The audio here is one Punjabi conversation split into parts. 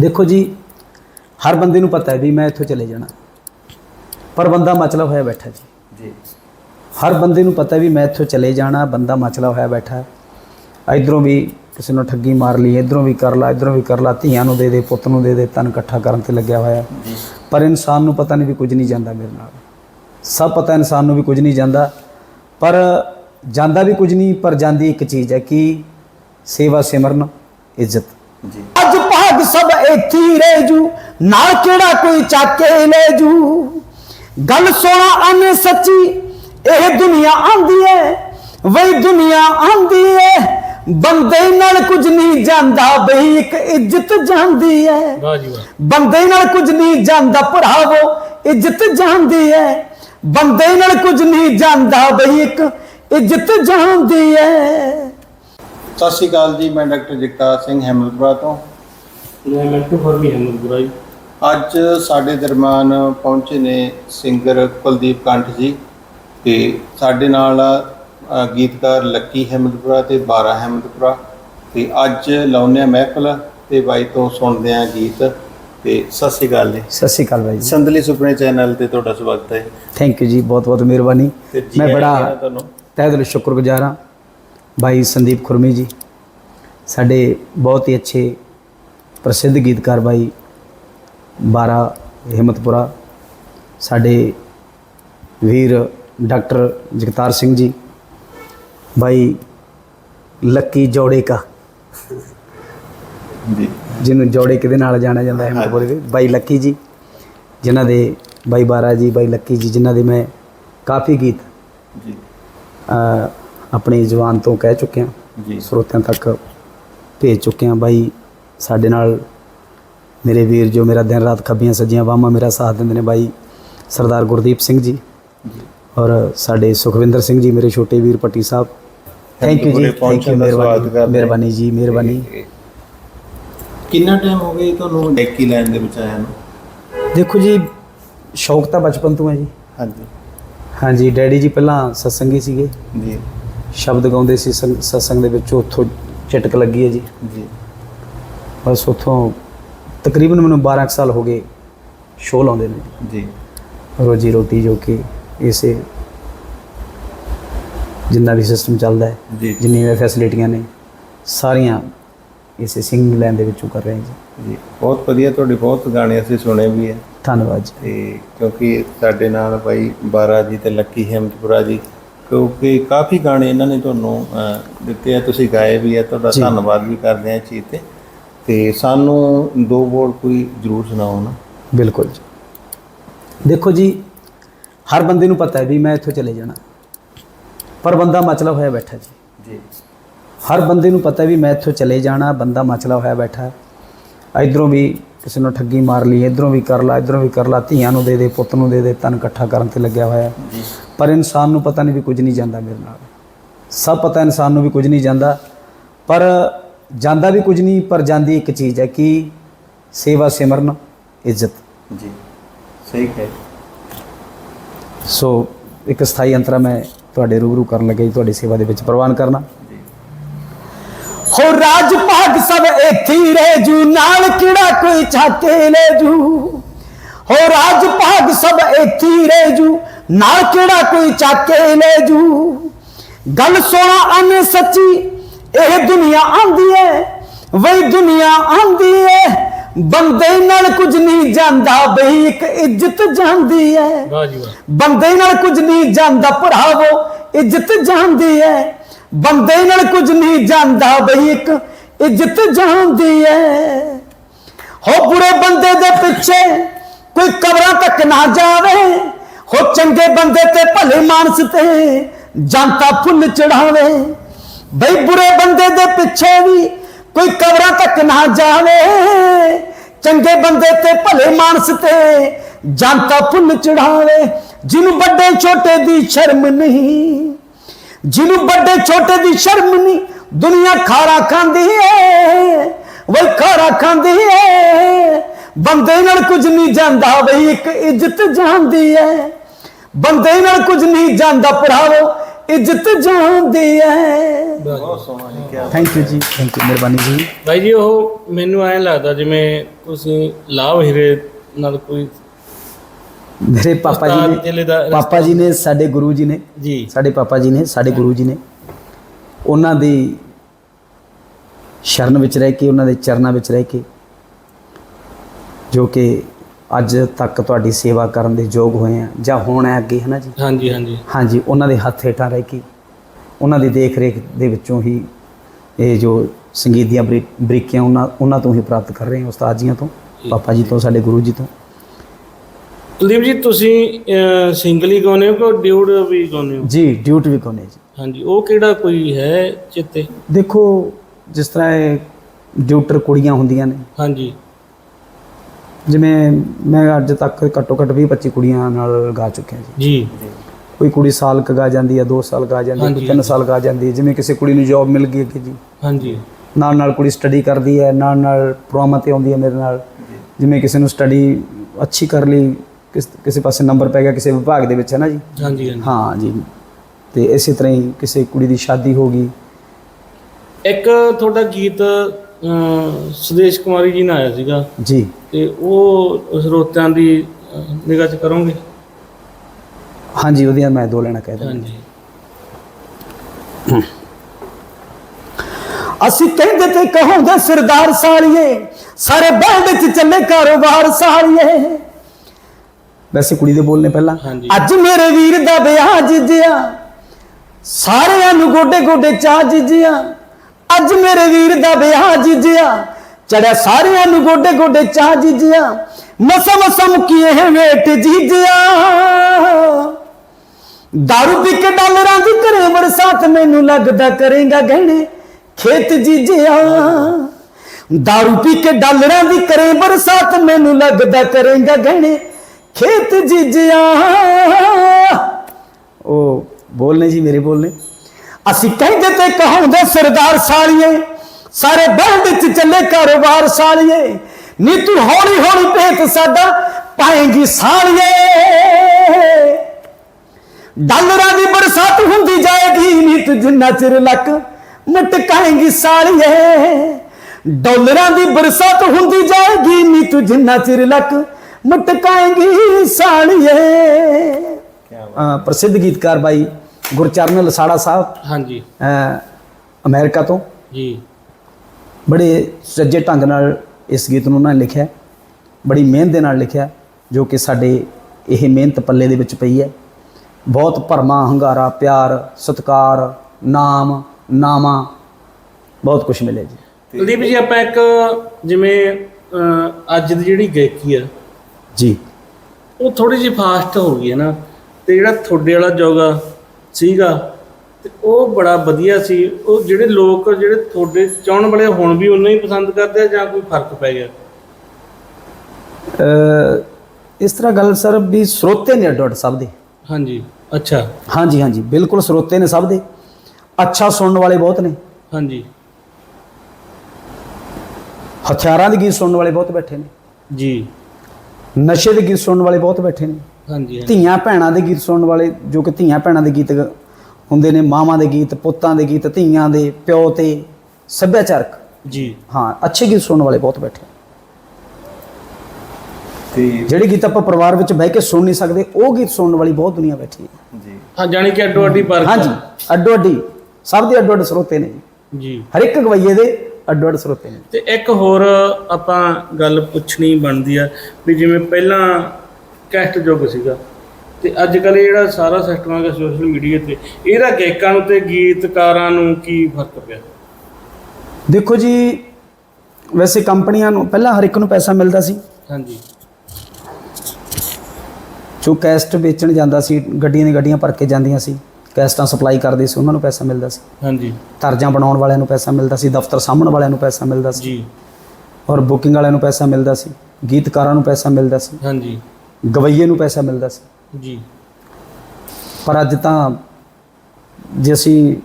ਦੇਖੋ ਜੀ ਹਰ ਬੰਦੇ ਨੂੰ ਪਤਾ ਹੈ ਵੀ ਮੈਂ ਇੱਥੋਂ ਚਲੇ ਜਾਣਾ। ਪਰ ਬੰਦਾ ਮਚਲਾ ਹੋਇਆ ਬੈਠਾ ਜੀ। ਜੀ। ਹਰ ਬੰਦੇ ਨੂੰ ਪਤਾ ਵੀ ਮੈਂ ਇੱਥੋਂ ਚਲੇ ਜਾਣਾ ਬੰਦਾ ਮਚਲਾ ਹੋਇਆ ਬੈਠਾ। ਇਧਰੋਂ ਵੀ ਕਿਸੇ ਨੂੰ ਠੱਗੀ ਮਾਰ ਲਈ ਇਧਰੋਂ ਵੀ ਕਰ ਲਾ ਇਧਰੋਂ ਵੀ ਕਰ ਲਾ ਧੀਆਂ ਨੂੰ ਦੇ ਦੇ ਪੁੱਤ ਨੂੰ ਦੇ ਦੇ ਤਨ ਇਕੱਠਾ ਕਰਨ ਤੇ ਲੱਗਿਆ ਹੋਇਆ। ਪਰ ਇਨਸਾਨ ਨੂੰ ਪਤਾ ਨਹੀਂ ਵੀ ਕੁਝ ਨਹੀਂ ਜਾਂਦਾ ਮੇਰੇ ਨਾਲ। ਸਭ ਪਤਾ ਇਨਸਾਨ ਨੂੰ ਵੀ ਕੁਝ ਨਹੀਂ ਜਾਂਦਾ। ਪਰ ਜਾਂਦਾ ਵੀ ਕੁਝ ਨਹੀਂ ਪਰ ਜਾਂਦੀ ਇੱਕ ਚੀਜ਼ ਹੈ ਕਿ ਸੇਵਾ ਸਿਮਰਨ ਇੱਜ਼ਤ। ਅੱਜ ਭਾਗ ਸਭ ਇੱਥੇ ਹੀ ਰਹਿ ਜੂ ਨਾਲ ਕਿਹੜਾ ਕੋਈ ਚੱਕ ਲੈ ਜੂ? ਗੱਲ ਸੋਣਾ ਆਨੇ ਸੱਚੀ ਇਹ ਦੁਨੀਆ ਆਂਦੀ ਏ ਵਈ ਦੁਨੀਆ ਆਂਦੀ ਏ। ਬੰਦੇ ਨਾਲ ਕੁਝ ਨਹੀਂ ਜਾਂਦਾ ਬਈ ਇੱਕ ਇੱਜ਼ਤ ਜਾਂਦੀ ਏ। ਵਾਹ ਜੀ ਵਾਹ। ਬੰਦੇ ਨਾਲ ਕੁਝ ਨਹੀਂ ਜਾਂਦਾ ਭਰਾਵੋ ਇੱਜ਼ਤ ਜਾਂਦੀ ਏ। ਬੰਦੇ ਨਾਲ ਕੁਝ ਨਹੀਂ ਜਾਂਦਾ ਬਈ ਇੱਕ ਇੱਜ਼ਤ ਜਾਂਦੀ ਏ। ਸਤਿ ਸ਼੍ਰੀ ਅਕਾਲ ਜੀ ਮੈਂ ਡਾਕਟਰ ਜਗਤਾਰ ਸਿੰਘ ਹੈਮਲਪੁਰਾ ਤੋਂ। ਮੈਂ ਮਿੰਟੂ ਫਰਮੀ ਹਮਦਪੁਰਾ ਜੀ। ਅੱਜ ਸਾਡੇ ਦਰਮਿਆਨ ਪਹੁੰਚੇ ਨੇ ਸਿੰਗਰ ਕੁਲਦੀਪ ਕੰਠ ਜੀ ਤੇ ਸਾਡੇ ਨਾਲ ਗੀਤਕਾਰ ਲੱਕੀ ਹੈਮਦਪੁਰਾ ਤੇ ਬਾਰਾ ਹੈਮਦਪੁਰਾ ਤੇ ਅੱਜ ਲਾਉਨੇ ਆ ਮਹਿਫਲ ਤੇ ਬਾਈ ਤੋਂ ਸੁਣਦੇ ਆ ਗੀਤ ਤੇ ਸਤਿ ਸ਼੍ਰੀ ਅਕਾਲ ਜੀ। ਸਤਿ ਸ਼੍ਰੀ ਅਕਾਲ ਬਾਈ ਜੀ। ਸੰਦਲੀ ਸੁਪਨੇ ਚੈਨਲ ਤੇ ਤੁਹਾਡਾ ਸਵਾਗਤ ਹੈ। ਥੈਂਕ ਯੂ ਜੀ ਬਹੁਤ ਬਹੁਤ ਮਿਹਰਬਾਨੀ ਮੈਂ ਬੜਾ ਤੁਹਾਨੂੰ। ਤਹਿ ਦਿਲੋਂ ਸ਼ੁਕਰਗੁਜ਼ਾਰ ਹਾਂ। ਭਾਈ ਸੰਦੀਪ ਖੁਰਮੀ ਜੀ ਸਾਡੇ ਬਹੁਤ ਹੀ ਅੱਛੇ ਪ੍ਰਸਿੱਧ ਗੀਤਕਾਰ ਭਾਈ ਬਾਰਾ ਹਿੰਮਤਪੁਰਾ ਸਾਡੇ ਵੀਰ ਡਾਕਟਰ ਜਗਤਾਰ ਸਿੰਘ ਜੀ ਭਾਈ ਲੱਕੀ ਜੋੜੇ ਕਾ ਜੀ। ਜਿਹਨੂੰ ਜੋੜੇ ਕਿਹਦੇ ਨਾਲ ਜਾਣਿਆ ਜਾਂਦਾ ਹੈ ਹਿੰਮਤਪੁਰੇ ਦੇ ਬਾਈ ਲੱਕੀ ਜੀ ਜਿਨ੍ਹਾਂ ਦੇ ਬਾਈ ਬਾਰਾ ਜੀ ਬਾਈ ਲੱਕੀ ਜੀ ਜਿਨ੍ਹਾਂ ਦੇ ਮੈਂ ਕਾਫੀ ਗੀਤ ਜੀ। ਆਪਣੀ ਜ਼ੁਬਾਨ ਤੋਂ ਕਹਿ ਚੁੱਕੇ ਹਾਂ ਜੀ। ਸਰੋਤਿਆਂ ਤੱਕ ਭੇਜ ਚੁੱਕੇ ਹਾਂ ਬਾਈ ਸਾਡੇ ਨਾਲ ਮੇਰੇ ਵੀਰ ਜੋ ਮੇਰਾ ਦਿਨ ਰਾਤ ਖੱਬੀਆਂ ਸੱਜੀਆਂ ਬਾਹਾਂ ਮੇਰਾ ਸਾਥ ਦਿੰਦੇ ਨੇ ਬਾਈ ਸਰਦਾਰ ਗੁਰਦੀਪ ਸਿੰਘ ਜੀ ਔਰ ਸਾਡੇ ਸੁਖਵਿੰਦਰ ਸਿੰਘ ਜੀ ਮੇਰੇ ਛੋਟੇ ਵੀਰ ਪੱਟੀ ਸਾਹਿਬ। ਥੈਂਕ ਯੂ ਜੀ ਥੈਂਕ ਯੂ ਮਿਹਰਬਾਨੀ। ਮਿਹਰਬਾਨੀ ਜੀ ਮਿਹਰਬਾਨੀ। ਕਿੰਨਾ ਟਾਈਮ ਹੋ ਗਿਆ ਤੁਹਾਨੂੰ ਡੈਕੀ ਲੈਣ ਦੇ ਵਿੱਚ ਆਇਆ ਨੂੰ? ਦੇਖੋ ਜੀ ਸ਼ੌਕ ਤਾਂ ਬਚਪਨ ਤੋਂ ਹੈ ਜੀ। ਹਾਂਜੀ। ਹਾਂਜੀ ਡੈਡੀ ਜੀ ਪਹਿਲਾਂ ਸਤਸੰਗੀ ਸੀਗੇ। ਜੀ। ਸ਼ਬਦ ਗਾਉਂਦੇ ਸੀ ਸੰਗ- ਸਤਸੰਗ ਦੇ ਵਿੱਚ ਉੱਥੋਂ ਚਟਕ ਲੱਗੀ ਹੈ ਜੀ। ਜੀ। ਬਸ ਉੱਥੋਂ ਤਕਰੀਬਨ ਮੈਨੂੰ 12 ਕੁ ਸਾਲ ਹੋ ਗਏ ਸ਼ੋਅ ਲਾਉਂਦੇ ਨੇ। ਜੀ। ਰੋਜੀ ਰੋਟੀ ਜੋ ਕਿ ਇਸੇ ਜਿੰਨਾ ਵੀ ਸਿਸਟਮ ਚੱਲਦਾ ਹੈ ਜਿੰਨੀਆਂ ਵੀ ਫੈਸਿਲਿਟੀਆਂ ਨੇ ਸਾਰੀਆਂ ਇਸੇ ਸਿੰਗਿੰਗ ਲਾਈਨ ਦੇ ਵਿੱਚੋਂ ਕਰ ਰਹੇ ਹਾਂ ਜੀ। ਜੀ। ਬਹੁਤ ਵਧੀਆ ਤੁਹਾਡੇ ਬਹੁਤ ਗਾਣੇ ਅਸੀਂ ਸੁਣੇ ਵੀ ਹੈ। ਧੰਨਵਾਦ ਜੀ। ਤੇ ਕਿਉਂਕਿ ਸਾਡੇ ਨਾਲ ਭਾਈ ਬਾਰਾ ਜੀ ਤੇ ਲੱਕੀ ਹਿੰਮਤਪੁਰਾ ਜੀ ਕਿਉਂਕਿ ਕਾਫੀ ਗਾਣੇ ਇਹਨਾਂ ਨੇ ਤੁਹਾਨੂੰ ਦਿੱਤੇ ਆ ਤੁਸੀਂ ਗਾਏ ਵੀ ਆ ਤੁਹਾਡਾ। ਧੰਨਵਾਦ ਵੀ ਕਰਦੇ ਆ ਚੀਜ਼ ਤੇ। ਤੇ ਸਾਨੂੰ ਦੋ ਬੋਲ ਕੋਈ ਜ਼ਰੂਰ ਸੁਣਾਓ ਨਾ। ਬਿਲਕੁਲ ਜੀ। ਦੇਖੋ ਜੀ ਹਰ ਬੰਦੇ ਨੂੰ ਪਤਾ ਹੈ ਵੀ ਮੈਂ ਇੱਥੋਂ ਚਲੇ ਜਾਣਾ। ਪਰ ਬੰਦਾ ਮਚਲਾ ਹੋਇਆ ਬੈਠਾ ਜੀ। ਜੀ। ਹਰ ਬੰਦੇ ਨੂੰ ਪਤਾ ਵੀ ਮੈਂ ਇੱਥੋਂ ਚਲੇ ਜਾਣਾ ਬੰਦਾ ਮਚਲਾ ਹੋਇਆ ਬੈਠਾ। ਇਧਰੋਂ ਵੀ ਕਿਸੇ ਨੂੰ ਠੱਗੀ ਮਾਰ ਲਈ ਇਧਰੋਂ ਵੀ ਕਰ ਲਾ ਇਧਰੋਂ ਵੀ ਕਰ ਲਾ ਧੀਆਂ ਨੂੰ ਦੇ ਦੇ ਪੁੱਤ ਨੂੰ ਦੇ ਦੇ ਤਨ ਇਕੱਠਾ ਕਰਨ ਤੇ ਲੱਗਿਆ ਹੋਇਆ। ਜੀ। ਪਰ ਇਨਸਾਨ ਨੂੰ ਪਤਾ ਨਹੀਂ ਵੀ ਕੁਝ ਨਹੀਂ ਜਾਂਦਾ ਮੇਰੇ ਨਾਲ। ਸਭ ਪਤਾ ਇਨਸਾਨ ਨੂੰ ਵੀ ਕੁਝ ਨਹੀਂ ਜਾਂਦਾ। ਪਰ ਜਾਂਦਾ ਵੀ ਕੁਝ ਨਹੀਂ ਪਰ ਜਾਂਦੀ ਇੱਕ ਚੀਜ਼ ਹੈ ਕਿ ਸੇਵਾ ਸਿਮਰਨ ਇੱਜ਼ਤ। ਜੀ ਸਹੀ ਹੈ ਸੋ ਇੱਕ ਸਥਾਈ ਅੰਤਰਾ ਮੈਂ ਤੁਹਾਡੇ ਰੂਬਰੂ ਕਰਨ ਲੱਗਾ ਜੀ ਤੁਹਾਡੀ ਸੇਵਾ ਦੇ ਵਿੱਚ ਪ੍ਰਵਾਨ ਕਰਨਾ। ਹੋ ਰਾਜ ਭਾਗ ਸਭ ਇੱਥੇ ਰਹਿ ਜੂ ਨਾਲ ਕਿਹੜਾ ਕੋਈ ਛਾਕੇ ਲੈ ਜੂ? ਹੋ ਰਾਜ ਭਾਗ ਸਭ ਇੱਥੇ ਰਹਿ ਜੂ ਨਾਲ ਕਿਹੜਾ ਕੋਈ ਚਾਕੇ ਲੈ ਜੂ? ਗੱਲ ਸੋਣਾ ਆਨੇ ਸੱਚੀ ਇਹ ਦੁਨੀਆ ਆਂਦੀ ਏ ਵਈ ਦੁਨੀਆ ਆਂਦੀ ਏ। ਬੰਦੇ ਨਾਲ ਕੁਝ ਨਹੀਂ ਜਾਂਦਾ ਬਈ ਇੱਕ ਇੱਜ਼ਤ ਜਾਂਦੀ ਵਾਹ ਬੰਦੇ ਨਾਲ ਕੁਝ ਨਹੀਂ ਜਾਂਦਾ ਭਰਾਵੋ ਇੱਜ਼ਤ ਜਾਂਦੀ ਹੈ ਬੰਦੇ ਨਾਲ ਕੁਝ ਨਹੀਂ ਜਾਂਦਾ ਬਈ ਇੱਕ ਇੱਜ਼ਤ ਜਾਂਦੀ ਹੈ ਹੋ ਬੁਰੇ ਬੰਦੇ ਦੇ ਪਿੱਛੇ ਕੋਈ ਕਬਰਾਂ ਤੱਕ ਨਾ ਜਾਵੇ। ਹੋ ਚੰਗੇ ਬੰਦੇ ਤੇ ਭਲੇ ਮਾਨਸ ਤੇ ਜਾਂਤਾ ਫੁੱਲ ਚੜਾਵੇ ਬਈ ਬੁਰੇ ਬੰਦੇ ਦੇ ਪਿੱਛੇ ਵੀ ਕੋਈ ਕਬਰਾਂ ਤੱਕ ਨਾ ਜਾਵੇ। ਚੰਗੇ ਬੰਦੇ ਤੇ ਭਲੇ ਮਾਨਸ ਤੇ ਜਾਂਤਾ ਫੁੱਲ ਚੜਾਵੇ ਜਿਹਨੂੰ ਵੱਡੇ ਛੋਟੇ ਦੀ ਸ਼ਰਮ ਨਹੀਂ, ਜਿਹਨੂੰ ਵੱਡੇ ਛੋਟੇ ਦੀ ਸ਼ਰਮ ਨਹੀਂ, ਦੁਨੀਆ ਖਾਰਾ ਖਾਂਦੀ ਏ ਵਈ ਖਾਰਾ ਖਾਂਦੀ ਏ। ਬੰਦੇ ਨਾਲ ਕੁਝ ਨਹੀਂ ਜਾਂਦਾ ਬਈ ਇੱਕ ਇੱਜ਼ਤ ਜਾਂਦੀ ਏ ਬੰਦੇ ਨਾਲ ਕੁਝ ਨਹੀਂ ਜਾਂਦਾ ਭਰਾਵੋ ਇੱਜ਼ਤ ਜਾਣਦੇ ਐ। ਬਹੁਤ ਸੋਹਣਾ ਜੀ ਕਿਆ ਥੈਂਕ ਯੂ ਜੀ ਥੈਂਕ ਯੂ ਮਿਹਰਬਾਨੀ ਜੀ। ਬਾਈ ਜੀ ਉਹ ਮੈਨੂੰ ਐਂ ਲੱਗਦਾ ਜਿਵੇਂ ਤੁਸੀਂ ਲਾਭ ਹੀਰੇ ਨਾਲ ਕੋਈ ਮੇਰੇ ਪਾਪਾ ਜੀ ਨੇ ਪਾਪਾ ਜੀ ਨੇ ਸਾਡੇ ਗੁਰੂ ਜੀ ਨੇ। ਜੀ। ਸਾਡੇ ਪਾਪਾ ਜੀ ਨੇ ਸਾਡੇ ਗੁਰੂ ਜੀ ਨੇ। ਉਹਨਾਂ ਦੀ ਸ਼ਰਨ ਵਿੱਚ ਰਹਿ ਕੇ ਉਹਨਾਂ ਦੇ ਚਰਨਾਂ ਵਿੱਚ ਰਹਿ ਕੇ ਜੋ ਕਿ ਅੱਜ ਤੱਕ ਤੁਹਾਡੀ ਸੇਵਾ ਕਰਨ ਦੇ ਯੋਗ ਹੋਏ ਆ। ਜਾਂ ਹੋਣਾ ਹੈ ਅੱਗੇ ਹੈ ਨਾ ਜੀ? ਹਾਂਜੀ ਹਾਂਜੀ। ਹਾਂਜੀ ਉਹਨਾਂ ਦੇ ਹੱਥ ਹੇਠਾਂ ਰਹਿ ਕੇ ਉਹਨਾਂ ਦੀ ਦੇਖ ਰੇਖ ਦੇ ਵਿੱਚੋਂ ਹੀ ਇਹ ਜੋ ਸੰਗੀਤ ਦੀਆਂ ਬਰੀ- ਬਰੀਕੀਆਂ ਉਹਨਾਂ ਉਹਨਾਂ ਤੋਂ ਹੀ ਪ੍ਰਾਪਤ ਕਰ ਰਹੇ ਹਾਂ ਉਸਤਾਦ ਜੀਆਂ ਤੋਂ ਪਾਪਾ ਜੀ ਤੋਂ ਸਾਡੇ ਗੁਰੂ ਜੀ ਤੋਂ। ਕੁਲਦੀਪ ਜੀ ਤੁਸੀਂ ਸਿੰਗਲ ਹੀ ਗਾਉਂਦੇ ਹੋ ਕਿ ਡਿਊਡ ਵੀ ਗਾਉਂਦੇ ਹੋ? ਜੀ ਡਿਊਟ ਵੀ ਕੋਨੇ ਜੀ। ਹਾਂਜੀ ਉਹ ਕਿਹੜਾ ਕੋਈ ਹੈ ਚਿੱਤੇ? ਦੇਖੋ ਜਿਸ ਤਰ੍ਹਾਂ ਇਹ ਡਿਊਟਰ ਕੁੜੀਆਂ ਹੁੰਦੀਆਂ ਨੇ ਹਾਂਜੀ। ਜਿਵੇਂ ਮੈਂ ਅੱਜ ਤੱਕ ਘੱਟੋ ਘੱਟ 20 25 ਕੁੜੀਆਂ ਨਾਲ ਗਾ ਚੁੱਕਿਆ ਜੀ। ਜੀ। ਕੋਈ ਕੁੜੀ ਸਾਲ ਕ ਗਾ ਜਾਂਦੀ ਹੈ 2 ਸਾਲ ਗਾ ਜਾਂਦੀ ਹੈ ਕੋਈ ਹਾਂਜੀ। 3 ਸਾਲ ਗਾ ਜਾਂਦੀ ਹੈ ਜਿਵੇਂ ਕਿਸੇ ਕੁੜੀ ਨੂੰ ਜੌਬ ਮਿਲ ਗਈ ਅੱਗੇ ਜੀ। ਹਾਂਜੀ। ਨਾਲ ਨਾਲ ਕੁੜੀ ਸਟੱਡੀ ਕਰਦੀ ਹੈ ਨਾਲ ਨਾਲ ਪ੍ਰੋਗਰਾਮਾਂ ਤੇ ਆਉਂਦੀ ਹੈ ਮੇਰੇ ਨਾਲ। ਜਿਵੇਂ ਕਿਸੇ ਨੂੰ ਸਟੱਡੀ ਅੱਛੀ ਕਰ ਲਈ ਕਿਸ- ਪਾਸੇ ਨੰਬਰ ਪੈ ਗਿਆ ਕਿਸੇ ਵਿਭਾਗ ਦੇ ਵਿੱਚ ਹੈ ਨਾ ਜੀ? ਹਾਂਜੀ ਹਾਂਜੀ। ਹਾਂ ਜੀ। ਤੇ ਇਸੇ ਤਰ੍ਹਾਂ ਹੀ ਕਿਸੇ ਕੁੜੀ ਦੀ ਸ਼ਾਦੀ ਹੋ ਗਈ। ਇੱਕ ਤੁਹਾਡਾ ਗੀਤ ਸੁਦੇਸ਼ ਕੁਮਾਰੀ ਜੀ ਨਾਲ ਆਇਆ ਸੀਗਾ। ਜੀ। ਤੇ ਉਹ ਸਰੋਤਿਆਂ ਦੀ ਨਿਗਾਹ ਚ ਕਰੋਗੇ? ਹਾਂਜੀ ਉਹਦੀਆਂ ਮੈਂ ਦੋ ਲੈਣਾ ਕਹਿ ਦਿੰਦਾ। ਹਾਂਜੀ। ਅਸੀਂ ਕਹਿੰਦੇ ਤੇ ਕਹੋਂਦੇ ਸਰਦਾਰ ਸਾਲੀਏ ਸਾਰੇ ਬੈਂਡ ਚ ਚੱਲੇ ਕਾਰੋਬਾਰ ਸਾਲੀਏ। ਵੈਸੇ ਕੁੜੀ ਦੇ ਬੋਲਨੇ ਪਹਿਲਾਂ। ਹਾਂਜੀ। ਅੱਜ ਮੇਰੇ ਵੀਰ ਦਾ ਵਿਆਹ ਜਿੱਜਿਆ ਸਾਰਿਆਂ ਨੂੰ ਗੋਡੇ ਗੋਡੇ ਚਾਹ ਜਿੱਜਿਆ। ਅੱਜ ਮੇਰੇ ਵੀਰ ਦਾ ਵਿਆਹ ਜੀਜਿਆ। ਚੜਿਆ ਸਾਰਿਆਂ ਨੂੰ ਗੋਡੇ ਗੋਡੇ ਚਾਹ ਜੀਜਿਆ। ਮਸਾ ਮਸਾ ਮੁਕੀਏ ਹੈ ਵੇਟ ਜੀਜਿਆ। ਦਾਰੂ ਪੀ ਕੇ ਡਾਲਰਾਂ ਦੀ ਕਰੇ ਬਰਸਾਤ ਮੈਨੂੰ ਲੱਗਦਾ ਕਰੇਗਾ ਗਹਿਣੇ ਖੇਤ ਜੀਜਿਆ। ਦਾਰੂ ਪੀ ਕੇ ਡਾਲਰਾਂ ਦੀ ਕਰੇ ਬਰਸਾਤ ਮੈਨੂੰ ਲੱਗਦਾ ਕਰੇਗਾ ਗਹਿਣੇ ਖੇਤ ਜੀਜਿਆ। ਉਹ ਬੋਲਨੇ ਜੀ ਮੇਰੇ ਬੋਲਨੇ। ਅਸੀਂ ਕਹਿੰਦੇ ਤੇ ਕਹਾਉਂਦੇ ਸਰਦਾਰ ਸਾਲੀਏ ਸਾਰੇ ਬੈਂਡ ਚ ਚੱਲੇ ਕਾਰੋਬਾਰ ਸਾਲੀਏ ਨੀ ਤੂੰ ਹੌਲੀ ਹੌਲੀ ਭੇਤ ਸਾਡਾ ਪਾਏਂਗੀ ਸਾਲੀਏ। ਡਾਲਰਾਂ ਦੀ ਬਰਸਾਤ ਹੁੰਦੀ ਜਾਏਗੀ ਨੀ ਤੂੰ ਜਿੰਨਾ ਚਿਰ ਲੱਕ ਮਟਕਾਏਂਗੀ ਸਾਲੀਏ। ਡਾਲਰਾਂ ਦੀ ਬਰਸਾਤ ਹੁੰਦੀ ਜਾਏਗੀ ਨੀ ਤੂੰ ਜਿੰਨਾ ਚਿਰ ਲੱਕ ਮਟਕਾਏਂਗੀ ਸਾਲੀਏ। ਪ੍ਰਸਿੱਧ ਗੀਤਕਾਰ ਬਾਈ ਗੁਰਚਰਨ ਲਸਾੜਾ ਸਾਹਿਬ ਹਾਂਜੀ। ਅਮਰੀਕਾ ਤੋਂ। ਜੀ। ਬੜੇ ਸੱਜੇ ਢੰਗ ਨਾਲ ਇਸ ਗੀਤ ਨੂੰ ਉਹਨਾਂ ਨੇ ਲਿਖਿਆ। ਬੜੀ ਮਿਹਨਤ ਦੇ ਨਾਲ ਲਿਖਿਆ ਜੋ ਕਿ ਸਾਡੇ ਇਹ ਮਿਹਨਤ ਪੱਲੇ ਦੇ ਵਿੱਚ ਪਈ ਹੈ। ਬਹੁਤ ਭਰਮਾ ਹੰਗਾਰਾ ਪਿਆਰ ਸਤਿਕਾਰ ਨਾਮ ਨਾਮਾ ਬਹੁਤ ਕੁਝ ਮਿਲਿਆ ਜੀ। ਕੁਲਦੀਪ ਜੀ ਆਪਾਂ ਇੱਕ ਜਿਵੇਂ ਅੱਜ ਦੀ ਜਿਹੜੀ ਗਾਇਕੀ ਆ। ਜੀ। ਉਹ ਥੋੜੀ ਜਿਹੀ ਫਾਸਟ ਹੋ ਗਈ ਹੈ ਨਾ। ਤੇ ਜਿਹੜਾ ਤੁਹਾਡੇ ਵਾਲਾ ਜੋਗਾ ਸੀਗਾ। ਤੇ ਉਹ ਬੜਾ ਵਧੀਆ ਸੀ। ਉਹ ਜਿਹੜੇ ਲੋਕ ਜਿਹੜੇ ਤੁਹਾਡੇ ਚਾਹਣ ਵਾਲੇ ਹੁਣ ਵੀ ਉਹਨਾਂ ਹੀ ਪਸੰਦ ਕਰਦੇ ਆ ਜਾਂ ਕੋਈ ਫ਼ਰਕ ਪੈ ਗਿਆ? ਇਸ ਤਰ੍ਹਾਂ ਗੱਲ ਸਰ ਵੀ ਸਰੋਤੇ ਨੇ ਅੱਡ ਸਭ ਦੇ। ਹਾਂਜੀ। ਅੱਛਾ। ਹਾਂਜੀ ਹਾਂਜੀ। ਬਿਲਕੁਲ ਸਰੋਤੇ ਨੇ ਸਭ ਦੇ। ਅੱਛਾ ਸੁਣਨ ਵਾਲੇ ਬਹੁਤ ਨੇ। ਹਾਂਜੀ। ਹਥਿਆਰਾਂ ਦੇ ਗੀਤ ਸੁਣਨ ਵਾਲੇ ਬਹੁਤ ਬੈਠੇ ਨੇ। ਜੀ। ਨਸ਼ੇ ਦੇ ਗੀਤ ਸੁਣਨ ਵਾਲੇ ਬਹੁਤ ਬੈਠੇ ਨੇ। ਹਾਂਜੀ ਧੀਆਂ ਭੈਣਾਂ ਦੇ ਗੀਤ ਸੁਣਨ ਵਾਲੇ ਜੋ ਕਿ ਧੀਆਂ ਭੈਣਾਂ ਦੇ ਗੀਤ ਹੁੰਦੇ ਨੇ ਮਾਵਾਂ ਦੇ ਗੀਤ ਪੁੱਤਾਂ ਦੇ ਗੀਤ ਧੀਆਂ ਦੇ ਪਿਓ ਤੇ ਸੱਭਿਆਚਾਰਕ। ਜੀ। ਹਾਂ ਅੱਛੇ ਗੀਤ ਸੁਣਨ ਵਾਲੇ ਬਹੁਤ ਬੈਠੇ ਤੇ ਜਿਹੜੇ ਗੀਤ ਆਪਾਂ ਪਰਿਵਾਰ ਵਿੱਚ ਬਹਿ ਕੇ ਸੁਣ ਨਹੀਂ ਸਕਦੇ ਉਹ ਗੀਤ ਸੁਣਨ ਵਾਲੀ ਬਹੁਤ ਦੁਨੀਆ ਬੈਠੀ ਹੈ। ਜੀ। ਹਾਂ ਜਾਣੀ ਕਿ ਅੱਡੋ ਅੱਡੀ ਆ। ਹਾਂਜੀ ਅੱਡੋ ਅੱਡੀ ਸਭ ਦੇ ਅੱਡੋ ਅੱਡ ਸਰੋਤੇ ਨੇ। ਜੀ। ਹਰ ਇੱਕ ਗਵਈਏ ਦੇ ਅੱਡੋ ਅੱਡ ਸਰੋਤੇ ਨੇ। ਤੇ ਇੱਕ ਹੋਰ ਆਪਾਂ ਗੱਲ ਪੁੱਛਣੀ ਬਣਦੀ ਆ ਵੀ ਜਿਵੇਂ ਪਹਿਲਾਂ ਕੈਸਟ ਯੁੱਗ ਸੀਗਾ। ਤੇ ਅੱਜ ਕੱਲ ਜਿਹੜਾ ਸਾਰਾ ਸਿਸਟਮ ਆ ਗਿਆ ਸੋਸ਼ਲ ਮੀਡੀਆ ਤੇ ਇਹਦਾ ਗਾਇਕਾਂ ਨੂੰ ਤੇ ਗੀਤਕਾਰਾਂ ਨੂੰ ਕੀ ਫ਼ਰਕ ਪਿਆ? ਦੇਖੋ ਜੀ ਵੈਸੇ ਕੰਪਨੀਆਂ ਨੂੰ ਪਹਿਲਾਂ ਹਰ ਇੱਕ ਨੂੰ ਪੈਸਾ ਮਿਲਦਾ ਸੀ। ਹਾਂਜੀ। ਜੋ ਕੈਸਟ ਵੇਚਣ ਜਾਂਦਾ ਸੀ ਗੱਡੀਆਂ ਦੀਆਂ ਗੱਡੀਆਂ ਭਰ ਕੇ ਜਾਂਦੀਆਂ ਸੀ ਕੈਸਟਾਂ ਸਪਲਾਈ ਕਰਦੇ ਸੀ ਉਹਨਾਂ ਨੂੰ ਪੈਸਾ ਮਿਲਦਾ ਸੀ। ਹਾਂਜੀ। ਤਰਜਾਂ ਬਣਾਉਣ ਵਾਲਿਆਂ ਨੂੰ ਪੈਸਾ ਮਿਲਦਾ ਸੀ ਦਫ਼ਤਰ ਸਾਹਮਣ ਵਾਲਿਆਂ ਨੂੰ ਪੈਸਾ ਮਿਲਦਾ ਸੀ। ਜੀ। ਔਰ ਬੁਕਿੰਗ ਵਾਲਿਆਂ ਨੂੰ ਪੈਸਾ ਮਿਲਦਾ ਸੀ ਗੀਤਕਾਰਾਂ ਨੂੰ ਪੈਸਾ ਮਿਲਦਾ ਸੀ। ਹਾਂਜੀ। ਗਵਈਏ ਨੂੰ ਪੈਸਾ ਮਿਲਦਾ ਸੀ। ਜੀ। ਪਰ ਅੱਜ ਤਾਂ ਜੇ ਅਸੀਂ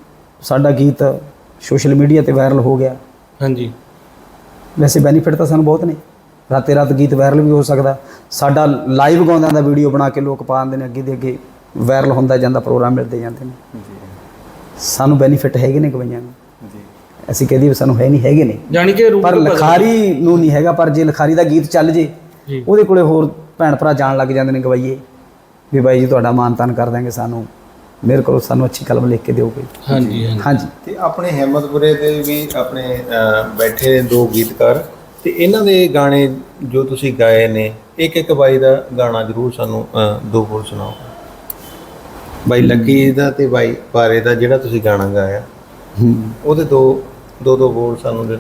ਸਾਡਾ ਗੀਤ ਸੋਸ਼ਲ ਮੀਡੀਆ ਤੇ ਵਾਇਰਲ ਹੋ ਗਿਆ। ਹਾਂਜੀ। ਵੈਸੇ ਬੈਨੀਫਿਟ ਤਾਂ ਸਾਨੂੰ ਬਹੁਤ ਨੇ। ਰਾਤੇ ਰਾਤ ਗੀਤ ਵਾਇਰਲ ਵੀ ਹੋ ਸਕਦਾ। ਸਾਡਾ ਲਾਈਵ ਗਾਉਂਦਿਆਂ ਦਾ ਵੀਡੀਓ ਬਣਾ ਕੇ ਲੋਕ ਪਾ ਦਿੰਦੇ ਨੇ ਅੱਗੇ ਦੇ ਅੱਗੇ ਵਾਇਰਲ ਹੁੰਦਾ ਜਾਂਦਾ ਪ੍ਰੋਗਰਾਮ ਮਿਲਦੇ ਜਾਂਦੇ ਨੇ। ਸਾਨੂੰ ਬੈਨੀਫਿਟ ਹੈਗੇ ਨੇ ਗਵਾਈਆਂ ਨੂੰ। ਜੀ। ਅਸੀਂ ਕਹਦੇ ਵੀ ਸਾਨੂੰ ਹੈ ਨਹੀਂ ਹੈਗੇ ਨੇ। ਜਾਣੀ ਕਿ ਪਰ ਲਖਾਰੀ ਨੂੰ ਨਹੀਂ ਹੈਗਾ ਪਰ ਜੇ ਲਖਾਰੀ ਦਾ ਗੀਤ ਚੱਲ ਜੀ। ਉਹਦੇ ਕੋਲੇ ਹੋਰ ਭੈਣ ਭਰਾ ਜਾਣ ਲੱਗ ਜਾਂਦੇ ਨੇ ਗਵਾਈਏ ਵੀ ਬਾਈ ਜੀ ਤੁਹਾਡਾ ਮਾਨ ਤਾਨ ਕਰ ਦਾਂਗੇ ਸਾਨੂੰ। ਮੇਰੇ ਕੋਲ ਸਾਨੂੰ ਅੱਛੀ ਕਲਮ ਲਿਖ ਕੇ ਦਿਓ ਕੋਈ। ਹਾਂਜੀ ਤੇ ਆਪਣੇ ਹਿੰਮਤਪੁਰੇ ਦੇ ਵੀ ਆਪਣੇ ਬੈਠੇ ਨੇ ਦੋ ਗੀਤਕਾਰ। ਤੇ ਇਹਨਾਂ ਦੇ ਗਾਣੇ ਜੋ ਤੁਸੀਂ ਗਾਏ ਨੇ ਇੱਕ ਇੱਕ ਬਾਈ ਦਾ ਗਾਣਾ ਜ਼ਰੂਰ ਸਾਨੂੰ ਦੋ ਬੋਲ ਸੁਣਾਓ। ਬਾਈ ਲੱਕੀ ਦਾ ਤੇ ਬਾਈ ਬਾਰੇ ਦਾ ਜਿਹੜਾ ਤੁਸੀਂ ਗਾਣਾ ਗਾਇਆ ਉਹਦੇ ਦੋ ਦੋ ਦੋ ਬੋਲ ਸਾਨੂੰ ਦੇ।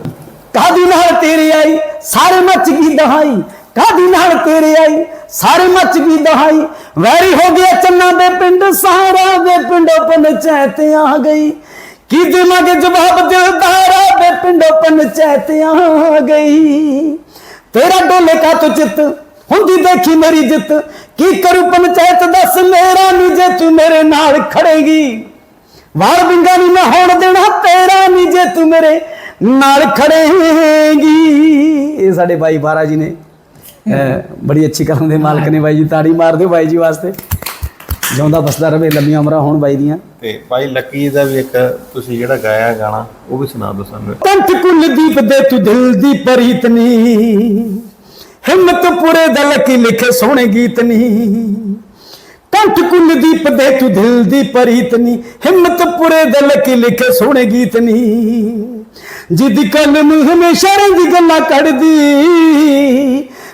ਕਾਦੀ ਨਾਲ ਤੇਰੇ ਆਈ? ਸਾਰੇ ਮੱਚ ਗਈ ਦਹਾਈ। ਕਾਦੀ ਨਾਲ ਤੇਰੇ ਆਈ? ਸਾਰੇ ਮੱਚ ਗਈ ਦਹਾਈ। ਵੈਰੀ ਹੋ ਗਿਆ ਚੰਨਾ ਦੇ ਪਿੰਡ, ਸਹਾਰਾ ਦੇ ਪਿੰਡੋਂ ਪੰਚਾਇਤ ਆ ਗਈ। ਕੀ ਦੇਵਾਂਗੇ ਜਵਾਬ ਦਿਲਦਾਰਾ ਦੇ ਪਿੰਡੋਂ ਪੰਚਾਇਤ ਆ ਗਈ। ਤੇਰਾ ਡੋਲੇ ਕਾ ਤੋ ਚਿੱਤ ਹੁੰਦੀ ਦੇਖੀ ਮੇਰੀ ਜਿੱਤ। ਕੀ ਕਰੂ ਪੰਚਾਇਤ ਦੱਸ, ਮੇਰਾ ਨੀ ਜੇ ਤੂੰ ਮੇਰੇ ਨਾਲ ਖੜੇਗੀ। ਵਾਲ ਵਿੰਗਾ ਨਹੀਂ ਮੈਂ ਹੋਣ ਦੇਣਾ, ਤੇਰਾ ਨੀ ਜੇ ਤੂੰ ਮੇਰੇ ਨਾਲ ਖੜੇਗੀ। ਇਹ ਸਾਡੇ ਬਾਈ ਬਾਰਾ ਜੀ ਨੇ ਬੜੀ ਅੱਛੀ ਕਲਮ ਦੇ ਮਾਲਕ ਨੇ ਬਾਈ ਜੀ ਤਾੜੀ ਮਾਰ ਦਿਓ ਬਾਈ ਜੀ ਵਾਸਤੇ। ਜਿਉਂਦਾ ਬਸਦਾ ਰਵੇ ਲੰਮੀਆਂ ਉਮਰਾਂ ਹੋਣ ਬਾਈ ਦੀਆਂ। ਤੇ ਬਾਈ ਲੱਕੀ ਦਾ ਵੀ ਇੱਕ ਤੁਸੀਂ ਜਿਹੜਾ ਗਾਇਆ ਗਾਣਾ ਉਹ ਵੀ ਸੁਣਾ ਦਿਓ ਸਾਨੂੰ। ਕੰਠ ਕੁਲਦੀਪ ਦੇ ਤੂੰ ਦਿਲ ਦੀ ਪ੍ਰੀਤ ਨੀ। ਹਿੰਮਤ ਪੁਰੇ ਦਾ ਲਕੀ ਲਿਖੇ ਸੋਹਣੇ ਗੀਤ ਨੀ। ਕੰਠ ਕੁਲਦੀਪ ਦੇ ਤੂੰ ਦਿਲ ਦੀ ਪ੍ਰੀਤ ਨੀ। ਹਿੰਮਤ ਪੁਰੇ ਦਾ ਲਕੀ ਲਿਖੇ ਸੋਹਣੇ ਗੀਤ ਨੀ। ਜਿੱਦ ਕਲਮ ਹਮੇਸ਼ਾ ਦੀ ਗੱਲਾਂ ਕੱਢਦੀ।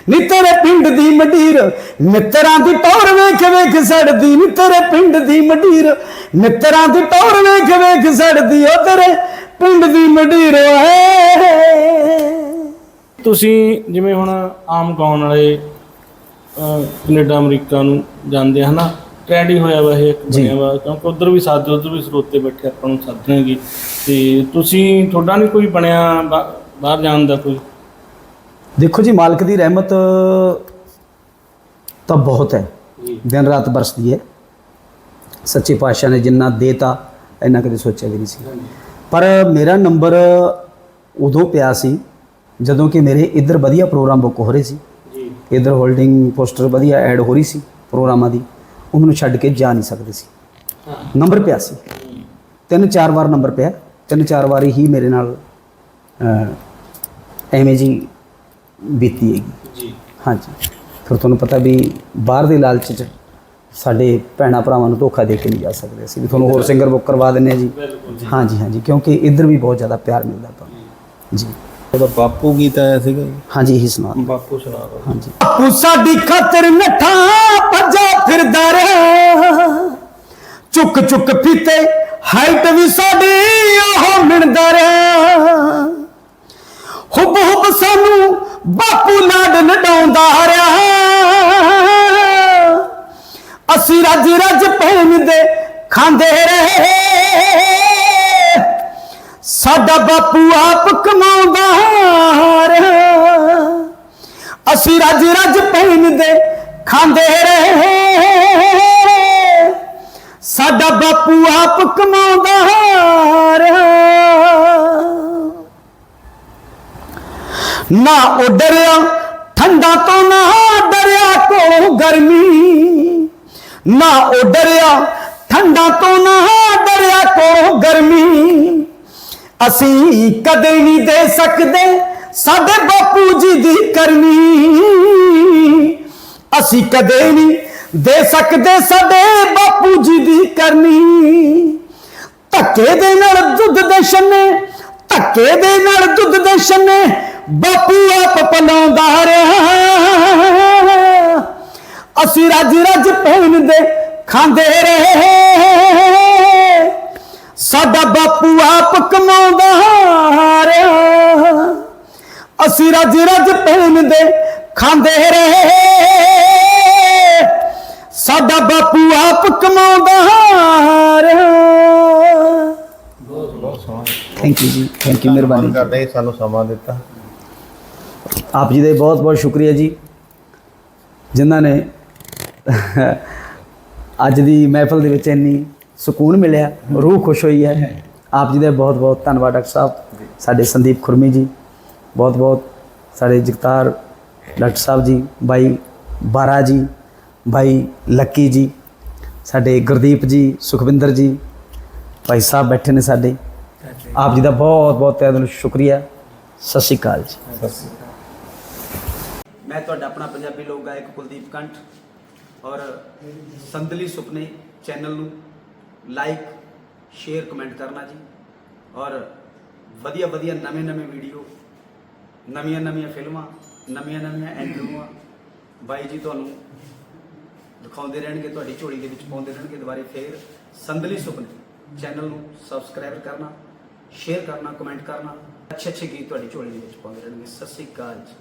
ਨੀ ਤੇਰੇ ਪਿੰਡ ਦੀ ਮਡੀਰ ਮਿੱਤਰਾਂ ਦੀ ਟੌਰ ਵੇਖ ਵੇਖ ਸੜਦੀ ਨੀ ਤੇਰੇ ਪਿੰਡ ਦੀ ਮਡੀਰ ਮਿੱਤਰਾਂ ਦੀ ਟੌਰ ਵੇਖ ਵੇਖ ਸੜਦੀ ਉਹ ਤੇਰੇ ਪਿੰਡ ਦੀ ਮਡੀਰ ਓਏ। ਤੁਸੀਂ ਜਿਵੇਂ ਹੁਣ ਆਮ ਗਾਉਣ ਵਾਲੇ ਅਹ, ਕੈਨੇਡਾ ਅਮਰੀਕਾ ਨੂੰ ਜਾਂਦੇ ਹਨਾ? ਟ੍ਰੈਂਡ ਹੀ ਹੋਇਆ ਵਾ ਇਹ ਇੱਕ। ਬਣਿਆ ਵਾ ਕਿਉਂਕਿ ਉਧਰ ਵੀ ਸਾਥ ਉਧਰ ਵੀ ਸਰੋਤੇ ਬੈਠੇ ਆਪਾਂ ਨੂੰ ਸੱਦਣਗੇ ਤੇ ਤੁਸੀਂ ਤੁਹਾਡਾ ਨਹੀਂ ਕੋਈ ਬਣਿਆ ਬਾ- ਬਾਹਰ ਜਾਣ ਦਾ ਕੋਈ ਦੇਖੋ ਜੀ ਮਾਲਕ ਦੀ ਰਹਿਮਤ ਤਾਂ ਬਹੁਤ ਹੈ। ਦਿਨ ਰਾਤ ਬਰਸਦੀ ਹੈ। ਸੱਚੇ ਪਾਤਸ਼ਾਹ ਨੇ ਜਿੰਨਾ ਦੇਤਾ ਇੰਨਾ ਕਦੇ ਸੋਚਿਆ ਵੀ ਨਹੀਂ ਸੀ। ਪਰ ਮੇਰਾ ਨੰਬਰ ਉਦੋਂ ਪਿਆ ਸੀ ਜਦੋਂ ਕਿ ਮੇਰੇ ਇੱਧਰ ਵਧੀਆ ਪ੍ਰੋਗਰਾਮ ਬੁੱਕ ਹੋ ਰਹੇ ਸੀ। ਜੀ। ਇੱਧਰ ਹੋਲਡਿੰਗ ਪੋਸਟਰ ਵਧੀਆ ਐਡ ਹੋ ਰਹੀ ਸੀ ਪ੍ਰੋਗਰਾਮਾਂ ਦੀ ਉਹ ਮੈਨੂੰ ਛੱਡ ਕੇ ਜਾ ਨਹੀਂ ਸਕਦੇ ਸੀ। ਹਾਂ। ਨੰਬਰ ਪਿਆ ਸੀ। ਤਿੰਨ ਚਾਰ ਵਾਰ ਨੰਬਰ ਪਿਆ। ਤਿੰਨ ਚਾਰ ਵਾਰੀ ਹੀ ਮੇਰੇ ਨਾਲ ਐਵੇਂ ਜੀ ਬੀਤੀ ਹੈਗੀ। ਜੀ। ਹਾਂਜੀ। ਫਿਰ ਤੁਹਾਨੂੰ ਪਤਾ ਵੀ ਬਾਹਰ ਦੇ ਲਾਲਚ 'ਚ ਸਾਡੇ ਭੈਣਾ ਭਰਾਵਾਂ ਨੂੰ ਧੋਖਾ ਦੇ ਕੇ ਨਹੀਂ ਜਾ ਸਕਦੇ ਅਸੀਂ। ਵੀ ਤੁਹਾਨੂੰ ਹੋਰ ਸਿੰਗਰ ਬੁੱਕ ਕਰਵਾ ਦਿੰਨੇ ਆ ਜੀ। ਬਿਲਕੁਲ ਹਾਂਜੀ ਹਾਂਜੀ। ਕਿਉਂਕਿ ਇੱਧਰ ਵੀ ਬਹੁਤ ਜ਼ਿਆਦਾ ਪਿਆਰ ਮਿਲਦਾ ਆਪਾਂ ਜੀ। ਉਹਦਾ ਬਾਪੂ ਗੀਤ ਆਇਆ ਸੀਗਾ। ਹਾਂਜੀ ਇਹੀ ਸੁਣਾ। ਬਾਪੂ ਸੁਣਾ ਦਿਓ। ਹਾਂਜੀ। ਤੂੰ ਸਾਡੀ ਖਾਤਰ ਨੱਠਾ ਭੱਜਾ ਫਿਰਦਾ ਰਿਹਾ। ਚੁੱਕ ਚੁੱਕ ਪੀਤੇ ਹਾਈਟ ਵੀ ਸਾਡੀ ਉਹ ਮਿਣਦਾ ਰਿਹਾ। ਹੁਬ ਹੁਬ ਸਾਨੂੰ ਬਾਪੂ ਲਾਡ ਲਡਾਉਂਦਾ ਰਿਹਾ ਅਸੀਂ ਰੱਜ ਰੱਜ ਪੈਨ ਦੇ ਖਾਂਦੇ ਰਹੇ। ਸਾਡਾ ਬਾਪੂ ਆਪ ਕਮਾਉਂਦਾ ਰਿਹਾ ਅਸੀਂ ਰੱਜ ਰੱਜ ਪੈਨ ਦੇ ਖਾਂਦੇ ਰਹੇ। ਸਾਡਾ ਬਾਪੂ ਆਪ ਕਮਾਉਂਦਾ ਰਿਹਾ ਨਾ ਉਹ ਡਰਿਆ ਠੰਡਾ ਤੋਂ ਨਾ ਡਰਿਆ ਕੋਲੋਂ ਗਰਮੀ। ਨਾ ਉਹ ਡਰਿਆ ਠੰਡਾ ਤੋਂ ਨਾ ਡਰਿਆ ਕੋਲੋਂ ਗਰਮੀ। ਅਸੀਂ ਕਦੇ ਨਹੀਂ ਦੇ ਸਕਦੇ ਸਾਡੇ ਬਾਪੂ ਜੀ ਦੀ ਕਰਨੀ ਅਸੀਂ ਕਦੇ ਨਹੀਂ ਦੇ ਸਕਦੇ ਸਾਡੇ ਬਾਪੂ ਜੀ ਦੀ ਕਰਨੀ ਧੱਕੇ ਦੇ ਨਾਲ ਦੁੱਧ ਦੇ ਛੰਨੇ, ਧੱਕੇ ਦੇ ਨਾਲ ਦੁੱਧ ਦੇ ਛੰਨੇ ਬਾਪੂ ਆਪ ਪਲਾਉਂਦਾ ਰਿਹਾ। ਅਸੀਂ ਰੱਜ ਰੱਜ ਪੈਨ ਦੇ ਖਾਂਦੇ ਰਹੇ। ਸਾਡਾ ਬਾਪੂ ਆਪ ਕਮਾਉਂਦਾ ਰਿਹਾ। ਅਸੀਂ ਰੱਜ ਰੱਜ ਪੈਨ ਦੇ ਖਾਂਦੇ ਰਹੇ। ਸਾਡਾ ਬਾਪੂ ਆਪ ਕਮਾਉਂਦਾ ਰਿਹਾ। ਥੈਂਕ ਯੂ ਜੀ ਥੈਂਕ ਯੂ ਮਿਹਰਬਾਨੀ। ਕਰਦੇ ਸਾਨੂੰ ਸਮਾਂ ਦਿੱਤਾ। ਆਪ ਜੀ ਦਾ ਬਹੁਤ ਬਹੁਤ ਸ਼ੁਕਰੀਆ ਜੀ, ਜਿਨ੍ਹਾਂ ਨੇ ਅੱਜ ਦੀ ਮਹਿਫਲ ਦੇ ਵਿੱਚ ਇੰਨੀ ਸਕੂਨ ਮਿਲਿਆ, ਰੂਹ ਖੁਸ਼ ਹੋਈ ਹੈ। ਆਪ ਜੀ ਦਾ ਬਹੁਤ ਬਹੁਤ ਧੰਨਵਾਦ ਡਾਕਟਰ ਸਾਹਿਬ, ਸਾਡੇ ਸੰਦੀਪ ਖੁਰਮੀ ਜੀ, ਬਹੁਤ ਬਹੁਤ ਸਾਡੇ ਜਗਤਾਰ ਡਾਕਟਰ ਸਾਹਿਬ ਜੀ, ਬਾਈ ਬਾਰਾ ਜੀ, ਬਾਈ ਲੱਕੀ ਜੀ, ਸਾਡੇ ਗੁਰਦੀਪ ਜੀ, ਸੁਖਵਿੰਦਰ ਜੀ, ਭਾਈ ਸਾਹਿਬ ਬੈਠੇ ਨੇ ਸਾਡੇ। ਆਪ ਜੀ ਦਾ ਬਹੁਤ ਬਹੁਤ ਤਹਿ ਦਿਲੋਂ ਸ਼ੁਕਰੀਆ। ਸਤਿ ਸ਼੍ਰੀ ਅਕਾਲ ਜੀ। ਸਤਿ ਸ਼੍ਰੀ ਅਕਾਲ। ਮੈਂ ਤੁਹਾਡਾ ਆਪਣਾ ਪੰਜਾਬੀ ਲੋਕ ਗਾਇਕ ਕੁਲਦੀਪ ਕੰਠ ਔਰ ਸੰਦਲੀ ਸੁਪਨੇ ਚੈਨਲ ਨੂੰ ਲਾਈਕ ਸ਼ੇਅਰ ਕਮੈਂਟ ਕਰਨਾ ਜੀ ਔਰ ਵਧੀਆ ਵਧੀਆ ਨਵੇਂ ਨਵੇਂ ਵੀਡੀਓ ਨਵੀਆਂ ਨਵੀਆਂ ਫਿਲਮਾਂ, ਨਵੀਆਂ ਨਵੀਆਂ ਇੰਟਰਵਿਊਆਂ ਬਾਈ ਜੀ ਤੁਹਾਨੂੰ ਦਿਖਾਉਂਦੇ ਰਹਿਣਗੇ, ਤੁਹਾਡੀ ਝੋਲੀ ਦੇ ਵਿੱਚ ਪਾਉਂਦੇ ਰਹਿਣਗੇ ਦੁਬਾਰੇ ਫੇਰ ਸੰਦਲੀ ਸੁਪਨੇ ਚੈਨਲ ਨੂੰ ਸਬਸਕ੍ਰਾਈਬ ਕਰਨਾ ਸ਼ੇਅਰ ਕਰਨਾ ਕਮੈਂਟ ਕਰਨਾ, ਅੱਛੇ ਅੱਛੇ ਗੀਤ ਤੁਹਾਡੀ ਝੋਲੀ ਦੇ ਵਿੱਚ ਪਾਉਂਦੇ ਰਹਿਣਗੇ। ਸਤਿ ਸ੍ਰੀ ਅਕਾਲ ਜੀ।